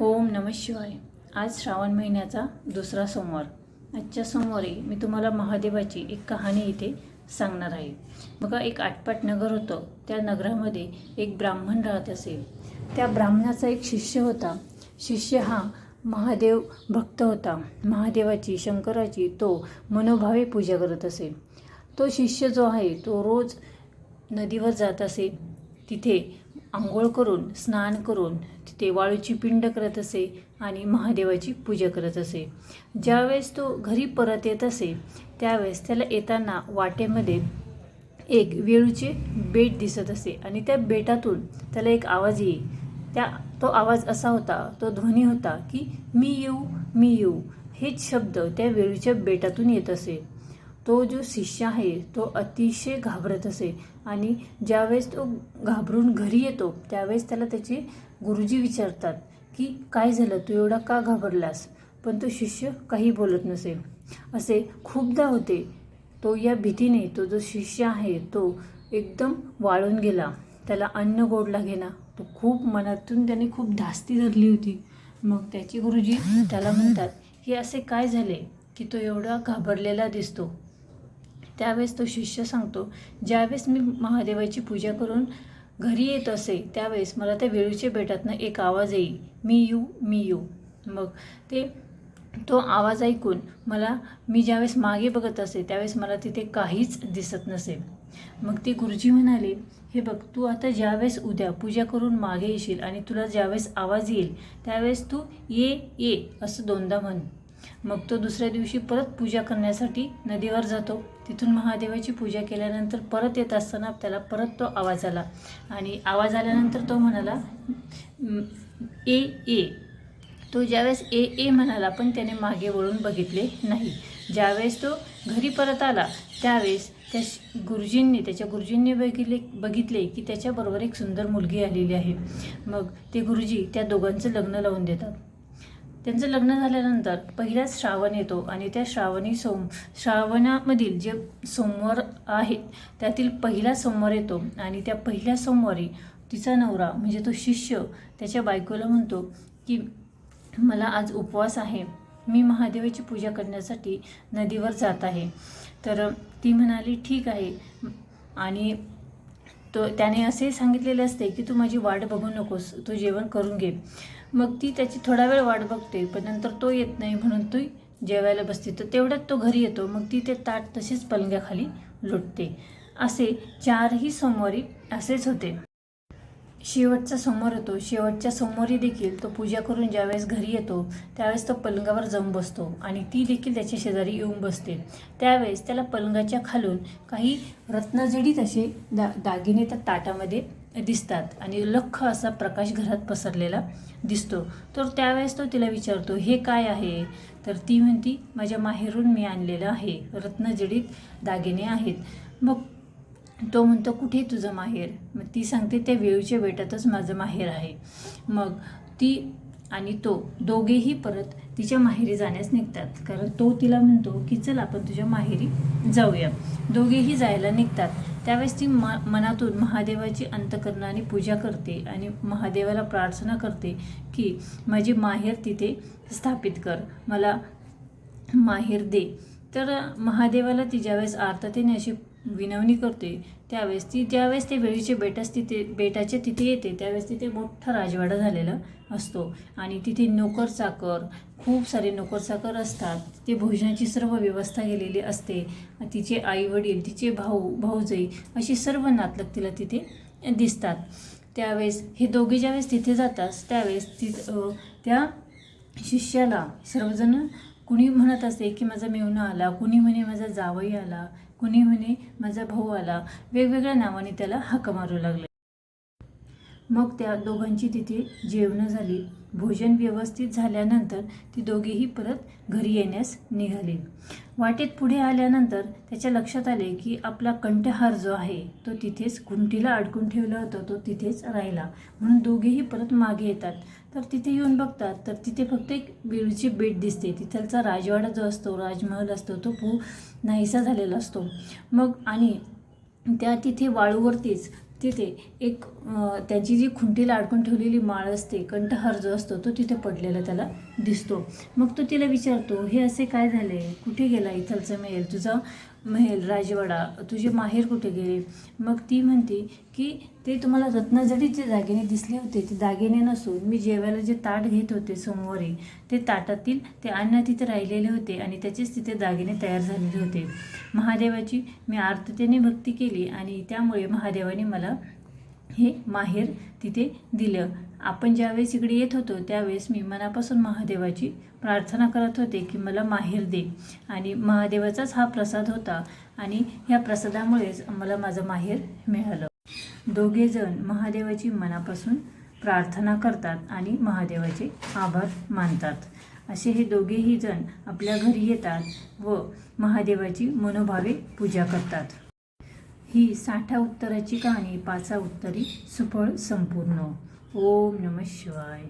ओम नम शिवाय. आज श्रावण महिन्याचा दुसरा सोमवार. आजच्या सोमवारी मी तुम्हाला महादेवाची एक कहाणी इथे सांगणार आहे. बघा एक आटपाट नगर होतं. त्या नगरामध्ये एक ब्राह्मण राहत असे त्या ब्राह्मणाचा एक शिष्य होता. शिष्य हा महादेव भक्त होता. महादेवाची शंकराची तो मनोभावे पूजा करत असे. तो शिष्य जो आहे तो रोज नदीवर जात असे. तिथे आंघोळ करून स्नान करून ते वाळूची पिंड करत असे आणि महादेवाची पूजा करत असे. ज्यावेळेस तो घरी परत येत असे त्यावेळेस त्याला येताना वाटेमध्ये एक वेळूचे बेट दिसत असे आणि त्या बेटातून त्याला एक आवाज येई. त्या तो आवाज असा होता तो ध्वनी होता की मी येऊ मी येऊ. हेच शब्द त्या वेळूच्या बेटातून येत असे. तो जो शिष्य आहे तो अतिशय घाबरत असे आणि ज्यावेळेस तो घाबरून घरी येतो त्यावेळेस त्याला त्याचे गुरुजी विचारतात की काय झालं? तू एवढा का घाबरलास? पण तो शिष्य काही बोलत नसे. असे खूपदा होते. तो या भीतीने तो जो शिष्य आहे तो एकदम वाळून गेला. त्याला अन्न गोड लागेना तो खूप मनातून त्याने खूप धास्ती धरली होती. मग त्याचे गुरुजी त्याला म्हणतात हे असे काय झाले की तो एवढा घाबरलेला दिसतो? त्यावेळेस तो शिष्य सांगतो ज्यावेळेस मी महादेवाची पूजा करून घरी येत असे त्यावेळेस मला त्या वेळूच्या बेटातनं एक आवाज येईल मी येऊ मी येऊ. मग ते तो आवाज ऐकून मला मी ज्यावेळेस मागे बघत असे त्यावेळेस मला तिथे काहीच दिसत नसे. मग ते गुरुजी म्हणाले हे बघ तू आता ज्यावेळेस उद्या पूजा करून मागे येशील आणि तुला ज्यावेळेस आवाज येईल त्यावेळेस तू ये ये असं दोनदा म्हण. मग तो दुसऱ्या दिवशी परत पूजा करण्यासाठी नदीवर जातो. तिथून महादेवाची पूजा केल्यानंतर परत येत असताना त्याला परत तो आवाज आला. आणि आवाज आल्यानंतर तो म्हणाला ए ए. तो ज्यावेळेस ए ए म्हणाला पण त्याने मागे वळून बघितले नाही. ज्यावेळेस तो घरी परत आला त्यावेळेस त्या गुरुजींनी त्याच्या गुरुजींनी बघितले बघितले की त्याच्याबरोबर एक सुंदर मुलगी आलेली आहे. मग ते गुरुजी त्या दोघांचं लग्न लावून देतात. त्यांचं लग्न झाल्यानंतर पहिलाच श्रावण येतो आणि त्या श्रावणी सोम श्रावणामधील जे सोमवार आहेत त्यातील पहिला सोमवार येतो. आणि त्या पहिल्या सोमवारी तिचा नवरा म्हणजे तो शिष्य त्याच्या बायकोला म्हणतो की मला आज उपवास आहे. मी महादेवाची पूजा करण्यासाठी नदीवर जात आहे. तर ती म्हणाली ठीक आहे. आणि तो त्याने असे सांगितलेले असते की तू माझी वाट बघू नकोस तू जेवण करून घे. मग ती त्याची थोडा वेळ वाट बघते पण नंतर तो येत नाही म्हणून तू जेवायला बसते. तर तेवढ्यात तो घरी येतो मग ती ते ताट तसेच पलंग्याखाली लुटते. असे चारही सोमवारी असेच होते. शेवटचा समोर येतो. शेवटच्या समोरही देखील तो पूजा करून ज्यावेळेस घरी येतो त्यावेळेस तो पलंगावर जाऊन बसतो आणि ती देखील त्याच्या शेजारी येऊन बसते. त्यावेळेस त्याला पलंगाच्या खालून काही रत्नजडीत असे दा दागिने त्या ताटामध्ये दिसतात आणि लख्ख असा प्रकाश घरात पसरलेला दिसतो. तर त्यावेळेस तो तिला विचारतो हे काय आहे? तर ती म्हणती माझ्या माहेरून मी आणलेलं आहे. रत्नजडीत दागिने आहेत. मग तो म्हणतो कुठे तुझं माहेर? मग ती सांगते त्या वेळूच्या बेटातच माझं माहेर आहे. मग ती आणि तो दोघेही परत तिच्या माहेरी जाण्यास निघतात. कारण तो तिला म्हणतो की चल आपण तुझ्या माहेरी जाऊया. दोघेही जायला निघतात. त्यावेळेस ती मा मनातून महादेवाची अंतकरणाने पूजा करते आणि महादेवाला प्रार्थना करते की माझी माहेर तिथे स्थापित कर. मला माहेर दे. तर महादेवाला ती ज्यावेळेस आर्ततेने अशी विनवणी करते त्यावेळेस ती ज्यावेळेस ते वेळीचे बेटास तिथे बेटाच्या तिथे येते त्यावेळेस तिथे मोठा राजवाडा झालेला असतो. आणि तिथे नोकर चाकर खूप सारे नोकर चाकर असतात. तिथे भोजनाची सर्व व्यवस्था केलेली असते. तिचे आई वडील तिचे भाऊ भाऊजाई अशी सर्व नातलग तिला तिथे दिसतात. त्यावेळेस हे दोघे ज्यावेळेस तिथे जातात त्यावेळेस ति त्या शिष्याला सर्वजण कुणी म्हणत असे की माझा मेहुणा आला कुणी म्हणे माझा जावई आला कुणी म्हणे माझा भाऊ आला वेगवेगळ्या नावाने त्याला हाक मारू लागले. मग त्या दोघांची तिथे जेवणं झाली. भोजन व्यवस्थित झाल्यानंतर ती दोघेही परत घरी येण्यास निघाली. वाटेत पुढे आल्यानंतर त्याच्या लक्षात आले की आपला कंठहार जो आहे तो तिथेच कुंटीला अडकून ठेवला होता तो तिथेच राहिला. म्हणून दोघेही परत मागे येतात. तर तिथे येऊन बघतात तर तिथे फक्त एक वेळूची बेट दिसते. तिथलचा राजवाडा जो असतो राजमहल असतो तो पू नाहीसा झालेला असतो. मग आणि त्या तिथे वाळूवरतीच तिथे एक त्याची जी खुंटीला अडकून ठेवलेली माळ असते कंठहार जो असतो तो तिथे पडलेला त्याला दिसतो. मग तो तिला विचारतो हे असे काय झाले? कुठे गेला इथलचं मेल तुझा महेल राजवाडा तुझे माहेर कुठे गेले? मग ती म्हणते की ते तुम्हाला रत्नजडीचे दागिने दिसले होते. ते दागिने नसून मी जेवायला जे ताट घेत होते सोमवारी ते ताटातील ते अन्न तिथे राहिलेले होते आणि त्याचेच तिथे दागिने तयार झालेले होते. महादेवाची मी आर्ततेने भक्ती केली आणि त्यामुळे महादेवाने मला हे माहेर तिथे दिलं. आपण ज्यावेळेस इकडे येत होतो त्यावेळेस मी मनापासून महादेवाची प्रार्थना करत होते की मला माहेर दे. आणि महादेवाचाच हा प्रसाद होता आणि ह्या प्रसादामुळेच मला माझं माहेर मिळालं. दोघेजण महादेवाची मनापासून प्रार्थना करतात आणि महादेवाचे आभार मानतात. असे हे दोघेही जण आपल्या घरी येतात व महादेवाची मनोभावे पूजा करतात. ही साठा उत्तराची कहाणी पाचा उत्तरी सुफळ संपूर्ण. ओम नम शिवाय